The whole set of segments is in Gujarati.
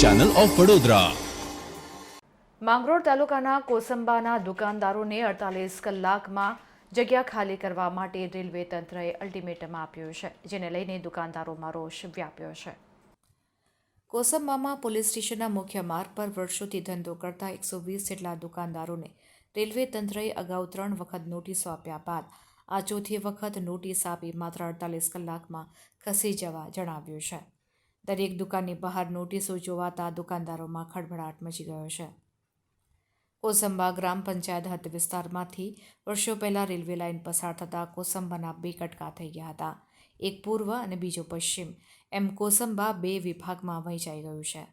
ચેનલ ઓફ વડોદરા માંગરોળ તાલુકાના કોસંબાના દુકાનદારોને અડતાલીસ કલાકમાં જગ્યા ખાલી કરવા માટે રેલવે તંત્રએ અલ્ટિમેટમ આપ્યું છે જેને લઈને દુકાનદારોમાં રોષ વ્યાપ્યો છે. કોસંબામાં પોલીસ સ્ટેશનના મુખ્ય માર્ગ પર વર્ષોથી ધંધો કરતા એકસો વીસ જેટલા દુકાનદારોને રેલવે તંત્રએ અગાઉ ત્રણ વખત નોટિસો આપ્યા બાદ આ ચોથી વખત નોટિસ આપી માત્ર અડતાલીસ કલાકમાં ખસી જવા જણાવ્યું છે. દરેક દુકાનની બહાર નોટિસો જોવાતા દુકાનદારોમાં ખળભળાટ મચી ગયો છે. કોસંબા ગ્રામ પંચાયત હદ વિસ્તારમાંથી વર્ષો પહેલાં રેલવે લાઇન પસાર થતાં કોસંબાના બે કટકા થઈ ગયા હતા. એક પૂર્વ અને બીજો પશ્ચિમ. એમ કોસંબા બે વિભાગમાં વહેંચાઈ ગયું છે.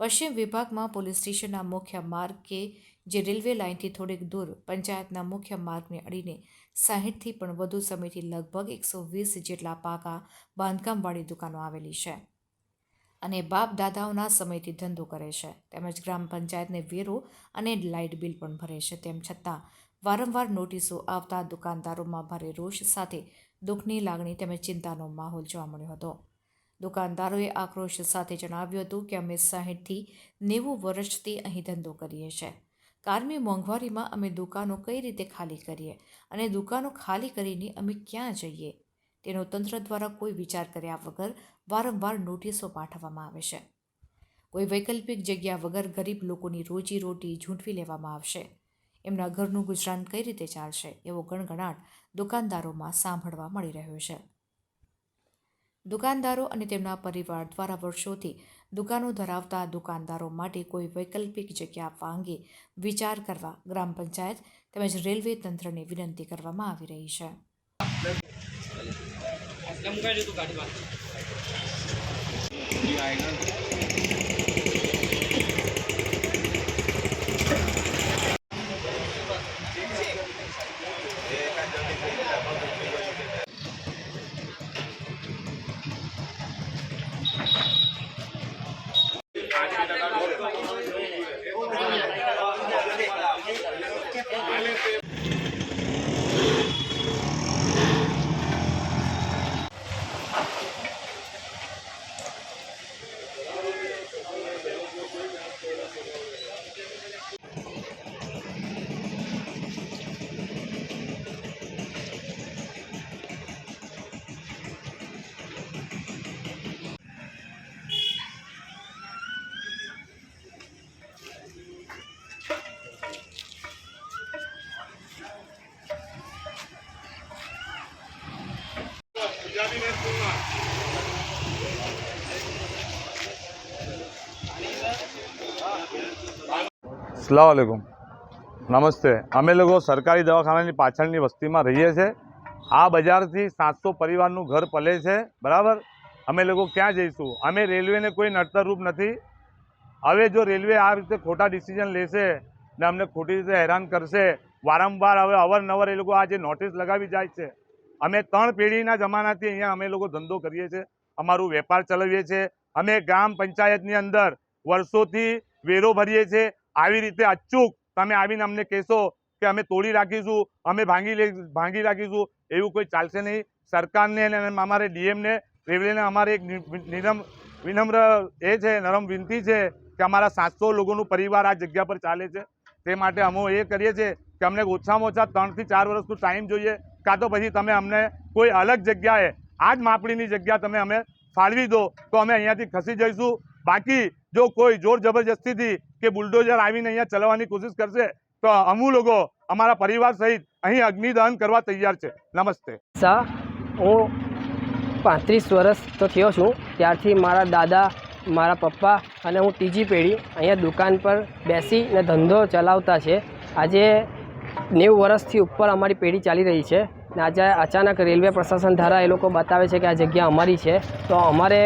પશ્ચિમ વિભાગમાં પોલીસ સ્ટેશનના મુખ્ય માર્ગ કે જે રેલવે લાઇનથી થોડીક દૂર, પંચાયતના મુખ્ય માર્ગને અડીને સાહીઠથી પણ વધુ સમયથી લગભગ એકસો વીસ જેટલા પાકા બાંધકામવાળી દુકાનો આવેલી છે. અને બાપ દાદાઓના સમયથી ધંધો કરે છે. તેમજ ગ્રામ પંચાયતને વેરો અને લાઇટ બિલ પણ ભરે છે. તેમ છતાં, વારંવાર નોટિસો આવતા દુકાનદારોમાં ભારે રોષ સાથે દુઃખની લાગણી તેમજ ચિંતાનો માહોલ જોવા મળ્યો હતો. દુકાનદારોએ આક્રોશ સાથે જણાવ્યું હતું કે, અમે સાહીઠથી નેવું વર્ષથી અહીં ધંધો કરીએ છીએ. કારમી મોંઘવારીમાં અમે દુકાનો કઈ રીતે ખાલી કરીએ? અને દુકાનો ખાલી કરીને અમે ક્યાં જઈએ? તેનો તંત્ર દ્વારા કોઈ વિચાર કર્યા વગર વારંવાર નોટિસો પાઠવવામાં આવે છે. કોઈ વૈકલ્પિક જગ્યા વગર ગરીબ લોકોની રોજી રોટી ઝૂંટવી લેવામાં આવશે. એમના ઘરનું ગુજરાન કઈ રીતે ચાલશે એવો ગણગણાટ દુકાનદારોમાં સાંભળવા મળી રહ્યો છે. દુકાનદારો અને તેમના પરિવાર દ્વારા વર્ષોથી દુકાનો ધરાવતા દુકાનદારો માટે કોઈ વૈકલ્પિક જગ્યા આપવા અંગે વિચાર કરવા ગ્રામ પંચાયત તેમજ રેલવે તંત્રને વિનંતી કરવામાં આવી રહી છે. ચમકાઈ દીધું ગાડીમાં સલામવાલેકુમ નમસ્તે. અમે લોકો સરકારી દવાખાનાની પાછળની વસ્તીમાં રહીએ છીએ. આ બજારથી સાતસો પરિવારનું ઘર પલે છે. બરાબર? અમે લોકો ક્યાં જઈશું? અમે રેલવેને કોઈ નડતરરૂપ નથી. હવે જો રેલવે આ રીતે ખોટા ડિસિઝન લેશે ને અમને ખોટી રીતે હેરાન કરશે, વારંવાર હવે અવારનવાર એ લોકો આ જે નોટિસ લગાવી જાય છે. અમે ત્રણ પેઢીના જમાનાથી અહીંયા અમે લોકો ધંધો કરીએ છીએ. અમારું વેપાર ચલાવીએ છીએ. અમે ગ્રામ પંચાયતની અંદર વર્ષોથી વેરો ભરીએ છીએ. આવી રીતે અચૂક તમે આવીને અમને કહેશો કે અમે તોડી રાખીશું, અમે ભાંગી ભાંગી રાખીશું, એવું કોઈ ચાલશે નહીં. સરકારને અને અમારે ડીએમને રેવલીને અમારે એક નિનમ, વિનમ્ર એ છે, નરમ વિનંતી છે કે અમારા સાતસો લોકોનું પરિવાર આ જગ્યા પર ચાલે છે. તે માટે અમે એ કરીએ છીએ કે અમને ઓછામાં ઓછા ત્રણથી ચાર વર્ષનું ટાઈમ જોઈએ. કાં તો પછી તમે અમને કોઈ અલગ જગ્યાએ આ જ માપણીની જગ્યા તમે અમે ફાળવી દો તો અમે અહીંયાથી ખસી જઈશું. બાકી જો કોઈ જોર જબરજસ્તીથી કે બુલડોઝર આવીને અહીંયા ચલાવવાની કોશિશ કરશે, તો અમુ લોકો અમારા પરિવાર સહિત અહીં અગ્નિદહન કરવા તૈયાર છે. નમસ્તે. સા, હું પાંત્રીસ વર્ષ તો થયો છું. ત્યારથી મારા દાદા, મારા પપ્પા અને હું ત્રીજી પેઢી અહીંયા દુકાન પર બેસીને ધંધો ચલાવતા છે. આજે નેવું વર્ષથી ઉપર અમારી પેઢી ચાલી રહી છે. ને આજે અચાનક રેલવે પ્રશાસન દ્વારા એ લોકો બતાવે છે કે આ જગ્યા અમારી છે. તો અમારે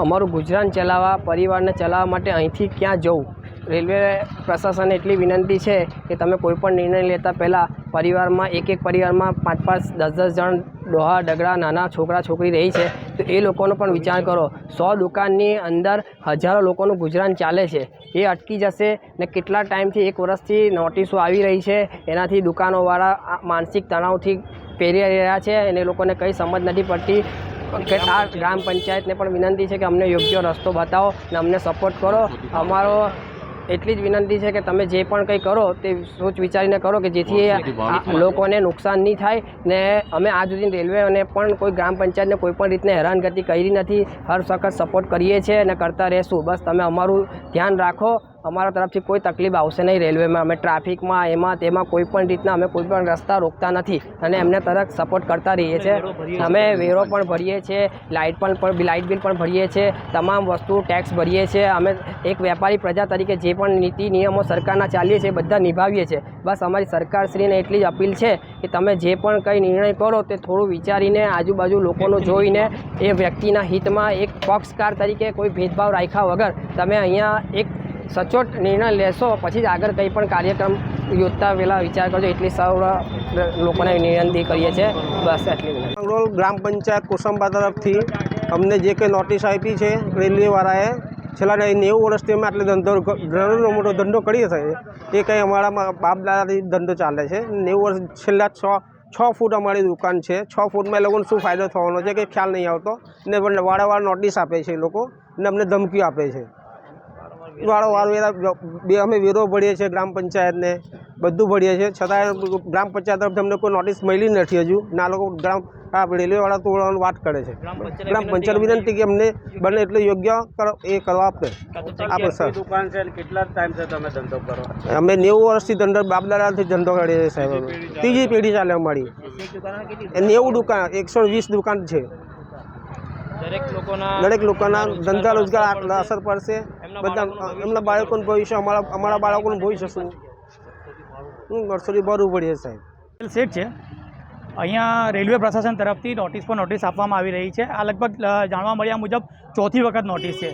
અમારું ગુજરાન ચલાવવા, પરિવારને ચલાવવા માટે અહીંથી ક્યાં જવું? રેલવે પ્રશાસનને એટલી વિનંતી છે કે તમે કોઈપણ નિર્ણય લેતા પહેલાં પરિવારમાં, એક એક પરિવારમાં પાંચ પાંચ, દસ દસ જણ, ડોહા ડગડા નાના, છોકરા, છોકરી રહી છે, તો એ લોકોનો પણ વિચાર કરો. સો દુકાનની અંદર હજારો લોકોનું ગુજરાન ચાલે છે. એ અટકી જશે ને કેટલા ટાઈમથી એક વર્ષથી નોટિસો આવી રહી છે, એનાથી દુકાનોવાળા માનસિક તણાવથી પહેરી રહ્યા છે અને એ લોકોને કંઈ સમજ નથી પડતી. આ ગ્રામ પંચાયતને પણ વિનંતી છે કે અમને યોગ્ય રસ્તો બતાવો ને અમને સપોર્ટ કરો. અમારો એટલી જ વિનંતી છે કે તમે જે પણ કંઈ કરો તે સોચ વિચારીને કરો કે જેથી લોકોને નુકસાન નહીં થાય ને અમે આજ સુધી રેલવેને પણ કોઈ ગ્રામ પંચાયતને કોઈ પણ રીતને હેરાનગતિ કરી નથી. હર સખત સપોર્ટ કરીએ છીએ અને કરતા રહેશું. બસ તમે અમારું ધ્યાન રાખો અમારા તરફથી કોઈ તકલીફ આવશે નહીં રેલવેમાં. અમે ટ્રાફિકમાં એમાં તેમાં કોઈ પણ રીતના અમે કોઈ પણ રસ્તા રોકતા નથી અને એમને તરફ સપોર્ટ કરતા રહીએ છીએ. અમે વેરો પણ ભરીએ છીએ લાઇટ પણ પણ લાઇટ બિલ પણ ભરીએ છીએ તમામ વસ્તુ ટેક્સ ભરીએ છીએ. અમે એક વેપારી પ્રજા તરીકે જે પણ નીતિ નિયમો સરકારના ચાલીએ છીએ બધા નિભાવીએ છીએ. બસ અમારી સરકારશ્રીને એટલી જ અપીલ છે કે તમે જે પણ કંઈ નિર્ણય કરો તે થોડું વિચારીને આજુબાજુ લોકોનું જોઈને એ વ્યક્તિના હિતમાં એક પક્ષકાર તરીકે કોઈ ભેદભાવ રાખ્યા વગર તમે અહીંયા એક સચોટ નિર્ણય લેશો, પછી જ આગળ કંઈ પણ કાર્યક્રમ યોજતા પહેલાં વિચાર કરજો. એટલી સૌ લોકોને વિનંતી કરીએ છીએ. બસ એટલી વિનંતી. ગ્રામ પંચાયત કોસંબા તરફથી અમને જે કંઈ નોટિસ આપી છે, રેલવેવાળાએ, છેલ્લા નેવું વર્ષથી અમે આટલો ધંધો ઘણો મોટો ધંધો કરીએ છીએ, એ કંઈ અમારા બાપ દાદાથી ધંધો ચાલે છે. નેવું વર્ષ, છેલ્લા છ છ ફૂટ અમારી દુકાન છે. છ ફૂટમાં એ લોકોને શું ફાયદો થવાનો છે કે ખ્યાલ નહીં આવતો. ને વારંવાર નોટિસ આપે છે એ લોકો, ને અમને ધમકી આપે છે. વારંવાર એના બે અમે વેરો ભરીએ છીએ ગ્રામ પંચાયતને બધું ભરીએ છીએ. છતાંય ગ્રામ પંચાયત તરફથી અમને કોઈ નોટિસ મળી નથી હજુ. ના લોકો ગ્રામ આ રેલવેવાળા તોડવાની વાત કરે છે. ગ્રામ પંચાયત વિનંતી કે અમને બને એટલે યોગ્ય કરો એ કરવા આપે. આપે સર. દુકાન છે કેટલા ટાઈમ છે તમે ધંધો કરો? અમે નેવું વર્ષથી ધંધો બાપદાદાથી ધંધો કરીએ છીએ સાહેબ અમે. ત્રીજી પેઢી ચાલે. અમારી. એ નેવું દુકાન એકસો વીસ દુકાન છે. દરેક લોકોના દરેક લોકોના ધંધા રોજગાર અસર પડશે. બધા એમના બાળકોનું ભવિષ્ય અમારા અમારા બાળકોનું ભવિષ્ય શું? શું વર્ષોથી ભરવું પડે સાહેબ. શેઠ છે. અહીંયા રેલવે પ્રશાસન તરફથી નોટિસ પર નોટિસ આપવામાં આવી રહી છે. આ લગભગ જાણવા મળ્યા મુજબ ચોથી વખત નોટિસ છે.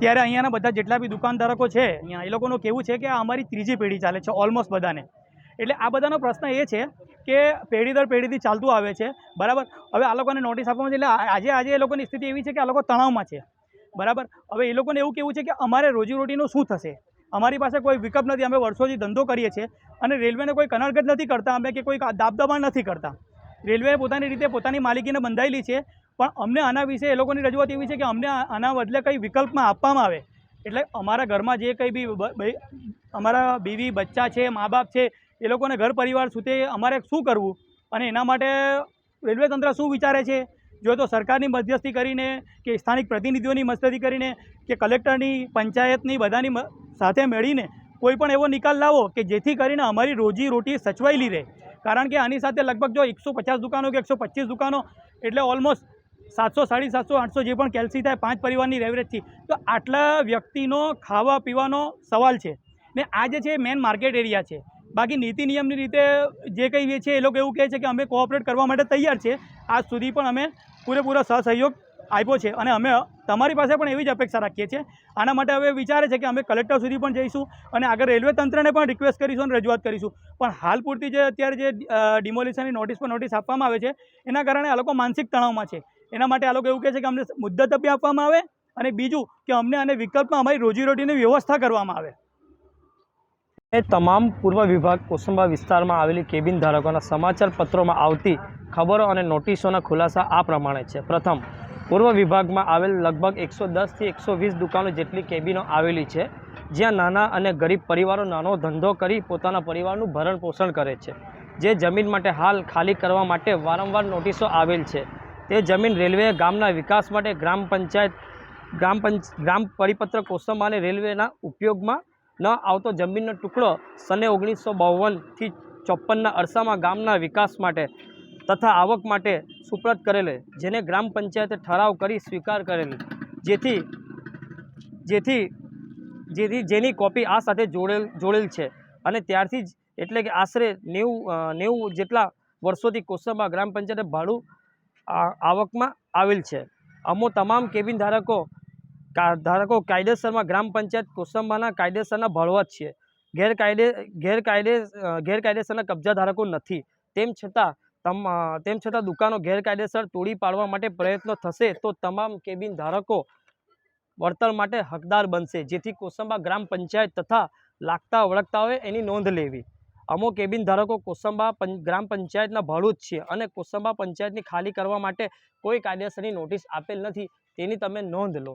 ત્યારે અહીંયાના બધા જેટલા બી દુકાનદારકો છે અહીંયા એ લોકોનું કેવું છે કે આ અમારી ત્રીજી પેઢી ચાલે છે ઓલમોસ્ટ બધાને. એટલે આ બધાનો પ્રશ્ન એ છે કે પેઢી દર પેઢીથી ચાલતું આવે છે. બરાબર? હવે આ લોકોને નોટિસ આપવામાં એટલે આજે આજે એ લોકોની સ્થિતિ એવી છે કે આ લોકો તણાવમાં છે. બરાબર? હવે એ લોકોને એવું કેવું છે કે અમારે રોજીરોટીનું શું થશે? અમારી પાસે કોઈ વિકલ્પ નથી, અમે વર્ષોથી ધંધો કરીએ છીએ અને રેલવેને કોઈ કનડગત નથી કરતા, અમે કે કોઈ દાબદબાણ નથી કરતા. રેલવે પોતાની રીતે પોતાની માલિકીને બંધાયેલી છે, પણ અમને આના વિશે, એ લોકોની રજૂઆત એવી છે કે અમને આના બદલે કંઈ વિકલ્પમાં આપવામાં આવે. એટલે અમારા ઘરમાં જે કંઈ બ- અમારા બીવી, બચ્ચા છે મા બાપ છે, એ લોકોને ઘર પરિવાર સુધી અમારે શું કરવું? અને એના માટે રેલવે તંત્ર શું વિચારે છે? જો તો સરકારની મધ્યસ્થી કરીને કે સ્થાનિક પ્રતિનિધિઓની મધ્યસ્થી કરીને કે કલેક્ટરની, પંચાયતની બધાની સાથે મળીને કોઈ પણ એવો નિકાલ લાવો કે જેથી કરીને અમારી રોજી રોટી સચવાયેલી રહે. કારણ કે આની સાથે લગભગ જો એકસો પચાસ દુકાનો કે એકસો પચીસ દુકાનો, એટલે ઓલમોસ્ટ સાતસો, સાડી સાતસો, આઠસો જે પણ કેલ્સી થાય, પાંચ પરિવારની રેવરેજથી તો આટલા વ્યક્તિનો ખાવા પીવાનો સવાલ છે. ને આ જે છે મેન માર્કેટ એરિયા છે. બાકી નીતિ નિયમની રીતે જે કંઈ છે એ લોકો એવું કહે છે કે અમે કોઓપરેટ કરવા માટે તૈયાર છે. આજ સુધી પણ અમે પૂરેપૂરો સહસહયોગ આપ્યો છે અને અમે તમારી પાસે પણ એવી જ અપેક્ષા રાખીએ છીએ. આના માટે હવે વિચારે છે કે અમે કલેક્ટર સુધી પણ જઈશું અને આગળ રેલવે તંત્રને પણ રિક્વેસ્ટ કરીશું અને રજૂઆત કરીશું. પણ હાલ પૂરતી જે અત્યારે જે ડિમોલિશનની નોટિસ પર નોટિસ આપવામાં આવે છે, એના કારણે આ લોકો માનસિક તણાવમાં છે. એના માટે આ લોકો એવું કહે છે કે અમને મુદ્દત બી આપવામાં આવે અને બીજું કે અમને આને વિકલ્પમાં અમારી રોજીરોટીની વ્યવસ્થા કરવામાં આવે. એ તમામ પૂર્વ વિભાગ કોસંબા વિસ્તારમાં આવેલી કેબિન ધારકોના સમાચાર પત્રોમાં આવતી ખબરો અને નોટિસોના ખુલાસા આ પ્રમાણે છે. પ્રથમ, પૂર્વ વિભાગમાં આવેલ લગભગ એકસો દસથી એકસો વીસ દુકાનો જેટલી કેબિનો આવેલી છે, જ્યાં નાના અને ગરીબ પરિવારો નાનો ધંધો કરી પોતાના પરિવારનું ભરણ પોષણ કરે છે. જે જમીન માટે હાલ ખાલી કરવા માટે વારંવાર નોટિસો આવેલ છે. તે જમીન રેલવે ગામના વિકાસ માટે ગ્રામ પંચાયત, ગ્રામ પંચ, ગ્રામ પરિપત્ર કોસંબા અને રેલવેના ઉપયોગમાં ન આવતો જમીનનો ટુકડો સને ઓગણીસો બાવનથી ચોપ્પનના અરસામાં ગામના વિકાસ માટે તથા આવક માટે સુપ્રત કરેલ, જેને ગ્રામ પંચાયતે ઠરાવ કરી સ્વીકાર કરેલ, જેથી જેથી જેથી જેની કોપી આ સાથે જોડેલ જોડેલ છે. અને ત્યારથી જ એટલે કે આશરે નેવું નેવું જેટલા વર્ષોથી કોસંબા ગ્રામ પંચાયતે ભાડું આવકમાં આવેલ છે. અમો તમામ કેબિન ધારકો ધારકો કાયદેસરમાં ગ્રામ પંચાયત કોસંબાના કાયદેસરના ભાડુઆત છે. ગેરકાયદે ગેરકાયદે ગેરકાયદેસરના કબજા ધારકો નથી. તેમ છતાં તમ તેમ છતાં દુકાનો ગેરકાયદેસર તોડી પાડવા માટે પ્રયત્નો થશે તો તમામ કેબિન ધારકો વળતર માટે હકદાર બનશે, જેથી કોસંબા ગ્રામ પંચાયત તથા લાગતા વળગતાઓએ એની નોંધ લેવી. અમો કેબિન ધારકો કોસંબા ગ્રામ પંચાયતના ભરૂચ છે અને કોસંબા પંચાયતની ખાલી કરવા માટે કોઈ કાયદેસરની નોટિસ આપેલ નથી, તેની તમે નોંધ લો.